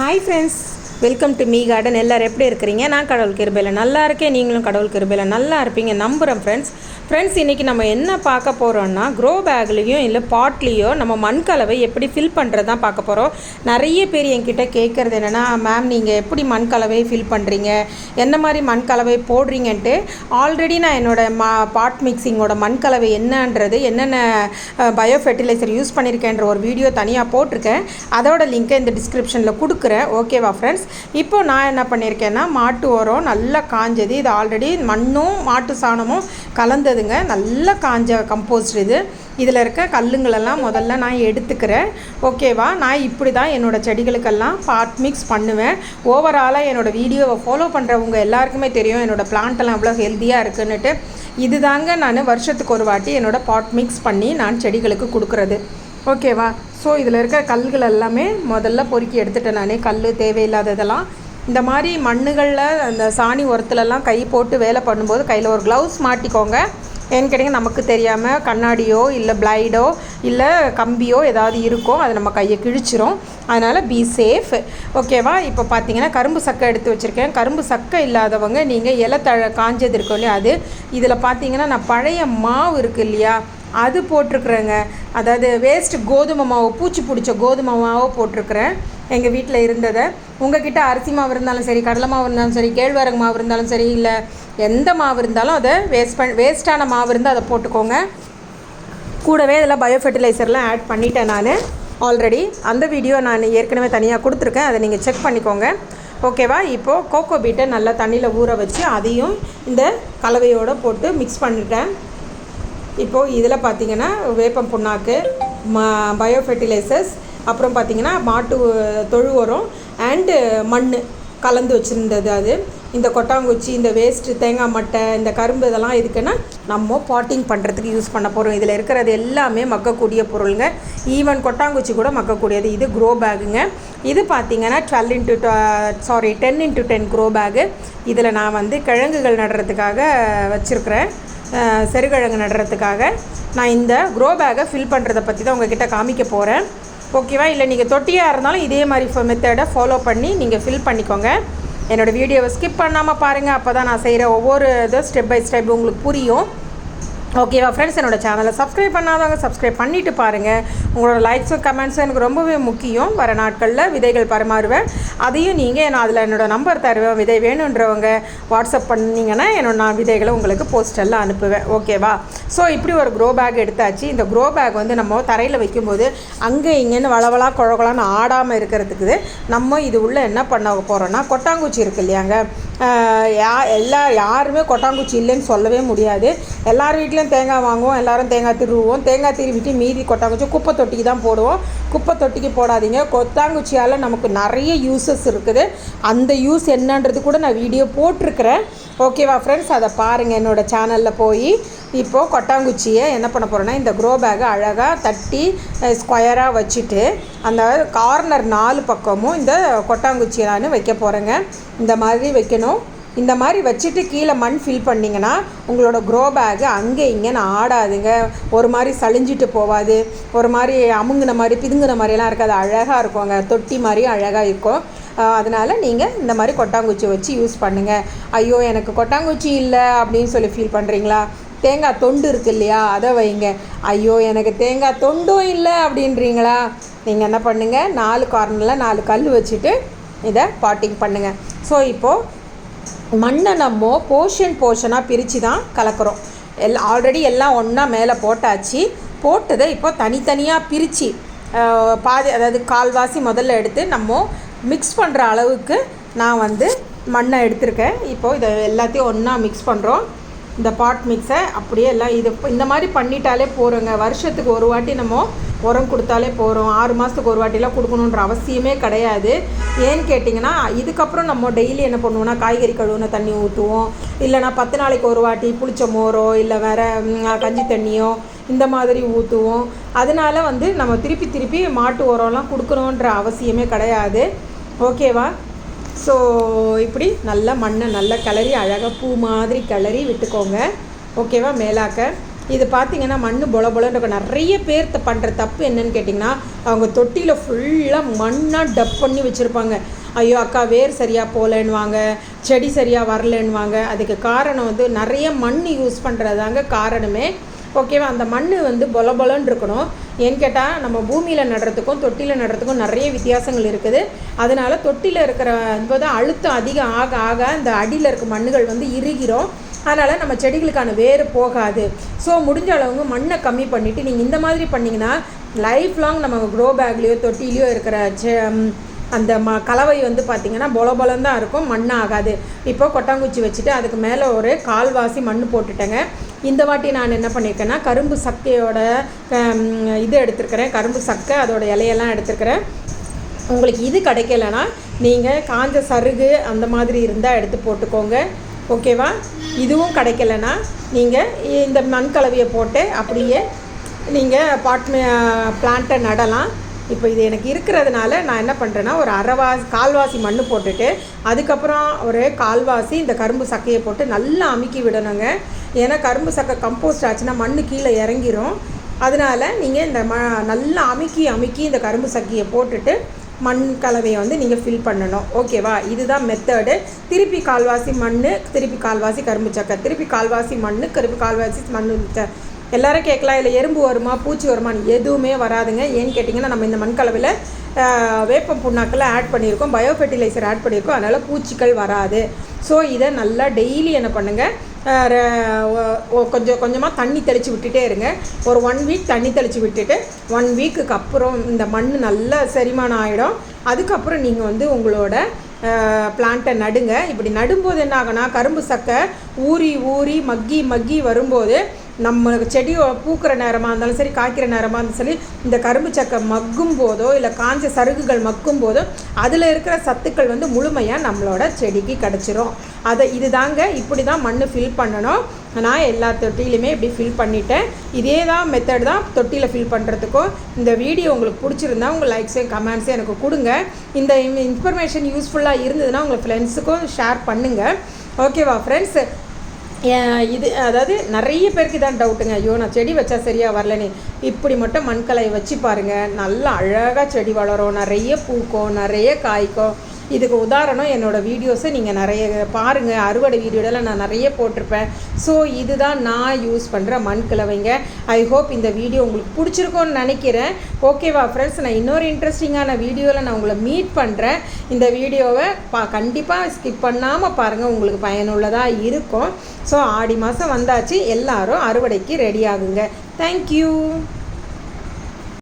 Hi friends welcome to me garden எல்லோரும் எப்படி இருக்கிறீங்க? நான் கடவுள் கிருபையில் நல்லா இருக்கேன். நீங்களும் கடவுள் கிருபையில் நல்லா இருப்பீங்க. நம்புகிறேன் ஃப்ரெண்ட்ஸ் ஃப்ரெண்ட்ஸ் இன்றைக்கி நம்ம என்ன பார்க்க போகிறோம்னா க்ரோ பேக்லேயும் இல்லை பாட்லேயோ நம்ம மண் கலவை எப்படி ஃபில் பண்ணுறது தான் பார்க்க போகிறோம் நிறைய பேர் என்கிட்ட கேட்குறது என்னென்னா மேம் நீங்கள் எப்படி மண் கலவை ஃபில் பண்ணுறீங்க என்ன மாதிரி மண் கலவை போடுறீங்கன்ட்டு? ஆல்ரெடி நான் என்னோட மா பாட் மிக்சிங்கோட மண் கலவை என்னன்றது என்னென்ன பயோ ஃபெர்டிலைசர் யூஸ் பண்ணியிருக்கேன்ற ஒரு வீடியோ தனியாக போட்டிருக்கேன். அதோட லிங்க்கை இந்த டிஸ்கிரிப்ஷனில் கொடுக்குறேன். ஓகேவா ஃப்ரெண்ட்ஸ் இப்போ நான் என்ன பண்ணியிருக்கேன்னா மாட்டு உரம் நல்லா காஞ்சது. இது ஆல்ரெடி மண்ணும் மாட்டு சாணமும் கலந்ததுங்க. நல்லா காஞ்ச கம்போஸ்ட் இது. இதில் இருக்க கல்லுங்களெல்லாம் முதல்ல நான் எடுத்துக்கிறேன். ஓகேவா நான் இப்படி தான் என்னோடய செடிகளுக்கெல்லாம் பாட் மிக்ஸ் பண்ணுவேன். ஓவராலாக என்னோடய வீடியோவை ஃபாலோ பண்ணுறவங்க எல்லாருக்குமே தெரியும் என்னோடய பிளான்ட்டெல்லாம் அவ்வளோ ஹெல்த்தியாக இருக்குன்னுட்டு. இது தாங்க நான் வருஷத்துக்கு ஒரு வாட்டி என்னோடய பாட் மிக்ஸ் பண்ணி நான் செடிகளுக்கு கொடுக்குறது. ஓகேவா ஸோ இதில் இருக்கிற கல்கள் எல்லாமே முதல்ல பொறுக்கி எடுத்துட்டேன் நானே. கல் தேவையில்லாததெல்லாம். இந்த மாதிரி மண்ணுகளில் அந்த சாணி உரத்துலலாம் கை போட்டு வேலை பண்ணும்போது கையில் ஒரு க்ளவுஸ் மாட்டிக்கோங்க. ஏன்னு கேட்டிங்க நமக்கு தெரியாமல் கண்ணாடியோ இல்லை பிளைடோ இல்லை கம்பியோ ஏதாவது இருக்கும் அது நம்ம கையை கிழிச்சிரும். அதனால் பி சேஃப் ஓகேவா இப்போ பார்த்தீங்கன்னா கரும்பு சக்கை எடுத்து வச்சுருக்கேன். கரும்பு சக்கை இல்லாதவங்க நீங்கள் இலை தழ காஞ்சது இருக்கும் இல்லையா அது. இதில் பார்த்தீங்கன்னா நான் பழைய மாவு இருக்குது இல்லையா அது போட்டிருக்குறேங்க. அதாவது வேஸ்ட் கோதுமை மாவு பூச்சி பிடிச்ச கோதுமை மாவோ போட்டிருக்குறேன். எங்கள் வீட்டில் இருந்ததை. உங்ககிட்ட அரிசி மாவு இருந்தாலும் சரி கடலை மாவு இருந்தாலும் சரி கேழ்வரகு மாவு இருந்தாலும் சரி இல்லை எந்த மாவு இருந்தாலும் அதை வேஸ்ட் பண் வேஸ்ட்டான மாவு இருந்தால் அதை போட்டுக்கோங்க. கூடவே இதில் பயோ ஃபெர்டிலைசர்லாம் ஆட் பண்ணிட்டேன் நான். ஆல்ரெடி அந்த வீடியோ நான் ஏற்கனவே தனியாக கொடுத்துருக்கேன். அதை நீங்கள் செக் பண்ணிக்கோங்க. ஓகேவா இப்போது கோகோ பீட்டை நல்லா தண்ணியில் ஊற வச்சு அதையும் இந்த கலவையோடு போட்டு மிக்ஸ் பண்ணிட்டேன். இப்போது இதில் பார்த்தீங்கன்னா வேப்பம் புண்ணாக்கு ம பயோ ஃபெர்டிலைசர்ஸ் அப்புறம் பார்த்திங்கன்னா மாட்டு தொழு உரம் அண்டு மண் கலந்து வச்சுருந்தது அது. இந்த கொட்டாங்குச்சி இந்த வேஸ்ட்டு தேங்காய் மட்டை இந்த கரும்பு இதெல்லாம் இருக்குன்னா நம்ம பாட்டிங் பண்ணுறதுக்கு யூஸ் பண்ண போகிறோம் இதில் இருக்கிறது எல்லாமே மக்கக்கூடிய பொருளுங்க. ஈவன் கொட்டாங்குச்சி கூட மக்கக்கூடியது. இது க்ரோ பேகுங்க இது பார்த்தீங்கன்னா twelve into sorry ten into ten grow bag இதில் நான் வந்து கிழங்குகள் நடுறதுக்காக வச்சுருக்கிறேன். செருகிழங்கு நடுறதுக்காக நான் இந்த க்ரோ பேக்கை ஃபில் பண்ணுறதை பற்றி தான் உங்ககிட்ட காமிக்க போகிறேன் ஓகேவா இல்லை நீங்கள் தொட்டியாக இருந்தாலும் இதே மாதிரி மெத்தடை ஃபாலோ பண்ணி நீங்கள் ஃபில் பண்ணிக்கோங்க. என்னோடய வீடியோவை ஸ்கிப் பண்ணாமல் பாருங்கள் அப்போ தான் நான் செய்கிற ஒவ்வொரு இது ஸ்டெப் பை ஸ்டெப் உங்களுக்கு புரியும். ஓகேவா ஃப்ரெண்ட்ஸ் என்னோடய சேனலை சப்ஸ்கிரைப் பண்ணாதவங்க சப்ஸ்கிரைப் பண்ணிவிட்டு பாருங்கள் உங்களோட லைக்ஸும் கமெண்ட்ஸும் எனக்கு ரொம்பவே முக்கியம். வர நாட்களில் விதைகள் பரிமாறுவேன். அதையும் நீங்கள் நான் அதில் என்னோடய நம்பர் தருவேன். விதை வேணுன்றவங்க வாட்ஸ்அப் பண்ணிங்கன்னா என்னோட நான் விதைகளை உங்களுக்கு போஸ்டெல்லாம் அனுப்புவேன். ஓகேவா ஸோ இப்படி ஒரு க்ரோ பேக் எடுத்தாச்சு. இந்த க்ரோ பேக் வந்து நம்ம தரையில் வைக்கும்போது அங்கே இங்கேன்னு வளவலா குழகுலான்னு ஆடாமல் இருக்கிறதுக்கு நம்ம இது உள்ளே என்ன பண்ண போகிறோன்னா கொட்டாங்குச்சி இருக்கு இல்லையாங்க? யா எல்லா யாருமே கொட்டாங்குச்சி இல்லைன்னு சொல்லவே முடியாது. எல்லார் வீட்லேயும் தேங்காய் வாங்குவோம் எல்லோரும் தேங்காய் திருவுவோம். தேங்காய் திருவிட்டு மீதி கொட்டாங்குச்சி குப்பை தொட்டிக்கு தான் போடுவோம். குப்பை தொட்டிக்கு போடாதீங்க. கொத்தாங்குச்சியால் நமக்கு நிறைய யூஸஸ் இருக்குது. அந்த யூஸ் என்னன்றது கூட நான் வீடியோ போட்டிருக்கிறேன். ஓகேவா ஃப்ரெண்ட்ஸ் அதை பாருங்கள் என்னோடய சேனலில் போய். இப்போது கொட்டாங்குச்சியை என்ன பண்ண போகிறேன்னா இந்த க்ரோ பேக்கை அழகாக தட்டி ஸ்கொயராக வச்சுட்டு அந்த கார்னர் நாலு பக்கமும் இந்த கொட்டாங்குச்சியை நான் வைக்க போகிறேங்க இந்த மாதிரி வைக்கணும். இந்த மாதிரி வச்சுட்டு கீழே மண் ஃபில் பண்ணிங்கன்னா உங்களோட க்ரோ பேக்கு அங்கே இங்கேன்னு ஆடாதுங்க. ஒரு மாதிரி சளிஞ்சிட்டு போகாது ஒரு மாதிரி அமுங்கின மாதிரி பிதுங்கின மாதிரிலாம் இருக்காது. அழகாக இருக்குங்க. தொட்டி மாதிரி அழகாக இருக்கும். அதனால் நீங்கள் இந்த மாதிரி கொட்டாங்குச்சி வச்சு யூஸ் பண்ணுங்கள் ஐயோ எனக்கு கொட்டாங்குச்சி இல்லை அப்படின்னு சொல்லி ஃபீல் பண்ணுறீங்களா தேங்காய் தொண்டு இருக்குது இல்லையா? அதை வைங்க. ஐயோ எனக்கு தேங்காய் தொண்டும் இல்லை அப்படின்றீங்களா? நீங்கள் என்ன பண்ணுங்கள் நாலு கார்னரில் நாலு கல் வச்சுட்டு இதை பாட்டிங் பண்ணுங்கள் ஸோ இப்போது மண்ணை நம்ம போர்ஷன் போர்ஷனாக பிரித்து தான் கலக்கிறோம். எல் ஆல்ரெடி எல்லாம் ஒன்றா மேலே போட்டாச்சு. போட்டதை இப்போ தனித்தனியாக பிரித்து பாதி அதாவது கால்வாசி முதல்ல எடுத்து நம்ம மிக்ஸ் பண்ணுற அளவுக்கு நான் வந்து மண்ணை எடுத்திருக்கேன். இப்போது இதை எல்லாத்தையும் ஒன்றா மிக்ஸ் பண்ணுறோம் இந்த பாட் மிக்ஸை அப்படியே எல்லாம் இது இந்த மாதிரி பண்ணிட்டாலே போகிறோங்க வருஷத்துக்கு ஒரு வாட்டி நம்ம உரம் கொடுத்தாலே போகிறோம் ஆறு மாதத்துக்கு ஒரு வாட்டிலாம் கொடுக்கணுன்ற அவசியமே கிடையாது. ஏன்னு கேட்டிங்கன்னா இதுக்கப்புறம் நம்ம டெய்லி என்ன பண்ணுவோம்னா காய்கறி கழுவுன தண்ணி ஊற்றுவோம் இல்லைனா பத்து நாளைக்கு ஒரு வாட்டி புளிச்ச மோரோ இல்லை வேறு கஞ்சி தண்ணியோ இந்த மாதிரி ஊற்றுவோம் அதனால் வந்து நம்ம திருப்பி திருப்பி மாட்டு உரம்லாம் கொடுக்கணுன்ற அவசியமே கிடையாது. ஓகேவா? ஸோ இப்படி நல்லா மண்ணை நல்லா கிளறி அழகாக பூ மாதிரி கிளறி விட்டுக்கோங்க. ஓகேவா மேலாக்க? இது பார்த்தீங்கன்னா மண் பொல பொலன்னு இருக்கும். நிறைய பேர் பண்ணுற தப்பு என்னன்னு கேட்டிங்கன்னா அவங்க தொட்டியில் ஃபுல்லாக மண்ணாக டப் பண்ணி வச்சுருப்பாங்க. ஐயோ அக்கா வேர் சரியாக போகலன்னுவாங்க செடி சரியாக வரலன்னுவாங்க. அதுக்கு காரணம் வந்து நிறைய மண் யூஸ் பண்ணுறதாங்க காரணமே ஓகேவா? அந்த மண் வந்து பொல பொலன்னு இருக்கணும். ஏன்னு கேட்டால் நம்ம பூமியில் நடுறதுக்கும் தொட்டியில் நடுறதுக்கும் நிறைய வித்தியாசங்கள் இருக்குது. அதனால் தொட்டியில் இருக்கிற என்பது அழுத்தம் அதிகம் ஆக ஆக இந்த அடியில் இருக்க மண்ணுகள் வந்து இறுகிறோம். அதனால் நம்ம செடிகளுக்கான வேர் போகாது. ஸோ முடிஞ்ச அளவுங்க மண்ணை கம்மி பண்ணிவிட்டு நீங்கள் இந்த மாதிரி பண்ணிங்கன்னா லைஃப் லாங் நம்ம க்ரோ பேக்லேயோ தொட்டிலையோ இருக்கிற செ அந்த ம கலவை வந்து பார்த்திங்கன்னா பொல பொலந்தான் இருக்கும். மண்ணாகாது. ஆகாது இப்போ கொட்டாங்குச்சி வச்சுட்டு அதுக்கு மேலே ஒரு கால்வாசி மண் போட்டுட்டேங்க. இந்த வாட்டி நான் என்ன பண்ணியிருக்கேன்னா கரும்பு சக்கையோட இது எடுத்துருக்கிறேன். கரும்பு சக்கை அதோட இலையெல்லாம் எடுத்துருக்கிறேன். உங்களுக்கு இது கிடைக்கலனா நீங்கள் காஞ்ச சருகு அந்த மாதிரி இருந்தால் எடுத்து போட்டுக்கோங்க. ஓகேவா? இதுவும் கிடைக்கலனா நீங்கள் இந்த மண் கலவையை போட்டு அப்படியே நீங்கள் பாட் பிளான்ட்டை நடலாம். இப்போ இது எனக்கு இருக்கிறதுனால நான் என்ன பண்ணுறேன்னா ஒரு அரைவாசி கால்வாசி மண் போட்டுட்டு அதுக்கப்புறம் ஒரு கால்வாசி இந்த கரும்பு சக்கையை போட்டு நல்லா அமுக்கி விடணுங்க. ஏன்னா கரும்பு சக்கை கம்போஸ்ட் ஆச்சுன்னா மண் கீழே இறங்கிரும். அதனால் நீங்கள் இந்த ம நல்லா அமுக்கி அமுக்கி இந்த கரும்பு சக்கையை போட்டுட்டு மண் கலவையை வந்து நீங்கள் ஃபில் பண்ணணும். ஓகேவா இதுதான் மெத்தடு திருப்பி கால்வாசி மண் திருப்பி கால்வாசி கரும்பு சக்கை திருப்பி கால்வாசி மண் கரும்பு கால்வாசி மண் எல்லாரும் கேட்கலாம் இல்லை எறும்பு வருமா பூச்சி வருமானு எதுவுமே வராதுங்க. ஏன்னு கேட்டிங்கன்னா நம்ம இந்த மண்கலவையில் வேப்பம் புண்ணாக்கில் ஆட் பண்ணியிருக்கோம் பயோ ஃபெர்டிலைசர் ஆட் பண்ணியிருக்கோம் அதனால் பூச்சிகள் வராது. ஸோ இதை நல்லா டெய்லி என்ன பண்ணுங்கள் கொஞ்சம் கொஞ்சமாக தண்ணி தெளித்து விட்டுட்டே இருங்க. ஒரு ஒன் வீக் தண்ணி தெளித்து விட்டுட்டு ஒன் வீக்குக்கு அப்புறம் இந்த மண் நல்லா செரிமானம் ஆகிடும் அதுக்கப்புறம் நீங்கள் வந்து உங்களோட பிளான்ட்டை நடுங்க. இப்படி நடும்போது என்ன ஆகுனா கரும்பு சக்கை ஊறி ஊறி மக்கி மக்கி வரும்போது நம்ம செடி பூக்கிற நேரமாக இருந்தாலும் சரி காய்க்கிற நேரமாக இருந்தாலும் சரி இந்த கரும்பு சக்கை மக்கும் போதோ இல்லை காஞ்ச சருகுகள் மக்கும் போதோ அதில் இருக்கிற சத்துக்கள் வந்து முழுமையாக நம்மளோட செடிக்கு கிடச்சிரும். அதை இது தாங்க இப்படி தான் மண் ஃபில் பண்ணணும். நான் எல்லா தொட்டிலையுமே இப்படி ஃபில் பண்ணிட்டேன். இதே தான் மெத்தட் தான் தொட்டியில் ஃபில் பண்ணுறதுக்கும் இந்த வீடியோ உங்களுக்கு பிடிச்சிருந்தா உங்கள் லைக்ஸையும் கமெண்ட்ஸையும் எனக்கு கொடுங்க. இந்த இன்ஃபர்மேஷன் யூஸ்ஃபுல்லாக இருந்ததுன்னா உங்கள் ஃப்ரெண்ட்ஸுக்கும் ஷேர் பண்ணுங்கள் ஓகேவா ஃப்ரெண்ட்ஸ் இது அதாவது நிறைய பேருக்கு தான் டவுட்டுங்க ஐயோ நான் செடி வச்சா சரியாக வரலனே இப்படி மட்டும் மண்கலையை வச்சு பாருங்கள் நல்லா அழகாக செடி வளரும். நிறைய பூக்கும் நிறைய காய்க்கும். இதுக்கு உதாரணம் என்னோடய வீடியோஸை நீங்கள் நிறைய பாருங்கள் அறுவடை வீடியோடலாம் நான் நிறைய போட்டிருப்பேன். ஸோ இதுதான் நான் யூஸ் பண்ணுற மண் கிழவைங்க ஐ ஹோப் இந்த வீடியோ உங்களுக்கு பிடிச்சிருக்கோன்னு நினைக்கிறேன். ஓகேவா ஃப்ரெண்ட்ஸ் நான் இன்னொரு இன்ட்ரெஸ்டிங்கான வீடியோவில் நான் உங்களை மீட் பண்ணுறேன் இந்த வீடியோவை பா கண்டிப்பாக ஸ்கிப் பண்ணாமல் பாருங்கள் உங்களுக்கு பயனுள்ளதாக இருக்கும். ஸோ ஆடி மாதம் வந்தாச்சு. எல்லாரும் அறுவடைக்கு ரெடி ஆகுங்க. தேங்க்யூ